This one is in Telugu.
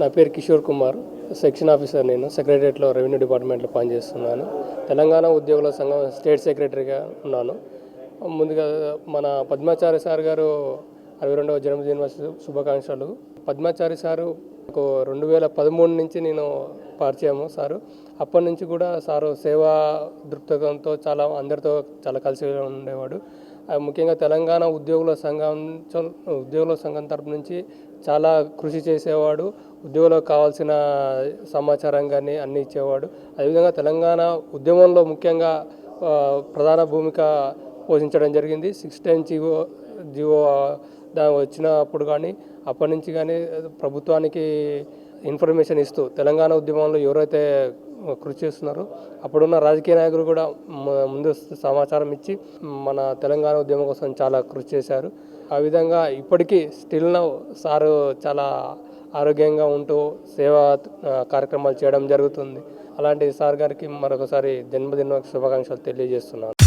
నా పేరు కిషోర్ కుమార్ సెక్షన్ ఆఫీసర్ నేను సెక్రటరియట్లో రెవెన్యూ డిపార్ట్మెంట్లో పనిచేస్తున్నాను. తెలంగాణ ఉద్యోగుల సంఘం స్టేట్ సెక్రటరీగా ఉన్నాను. ముందుగా మన పద్మాచార్య సార్ గారు అరవై రెండవ జన్మదిన శుభాకాంక్షలు. పద్మాచారి సారు ఒక రెండు వేల పదమూడు నుంచి నేను పరిచయము సారు. అప్పటి నుంచి కూడా సారు సేవా దృక్పథంతో చాలా అందరితో చాలా కలిసి ఉండేవాడు. ముఖ్యంగా తెలంగాణ ఉద్యోగుల సంఘం ఉద్యోగుల సంఘం తరపు నుంచి చాలా కృషి చేసేవాడు. ఉద్యోగులకు కావాల్సిన సమాచారం కానీ అన్నీ ఇచ్చేవాడు. అదేవిధంగా తెలంగాణ ఉద్యమంలో ముఖ్యంగా ప్రధాన భూమిక పోషించడం జరిగింది. సిక్స్ టెన్ జీవో జియో వచ్చినప్పుడు కానీ అప్పటి నుంచి కానీ ప్రభుత్వానికి ఇన్ఫర్మేషన్ ఇస్తూ తెలంగాణ ఉద్యమంలో ఎవరైతే కృషి చేస్తున్నారో అప్పుడున్న రాజకీయ నాయకులు కూడా ముందు సమాచారం ఇచ్చి మన తెలంగాణ ఉద్యమం కోసం చాలా కృషి చేశారు. ఆ విధంగా ఇప్పటికీ స్టిల్ నౌ సారు చాలా ఆరోగ్యంగా ఉంటూ సేవా కార్యక్రమాలు చేయడం జరుగుతుంది. అలాంటి సార్ గారికి మరొకసారి జన్మదిన శుభాకాంక్షలు తెలియజేస్తున్నాను.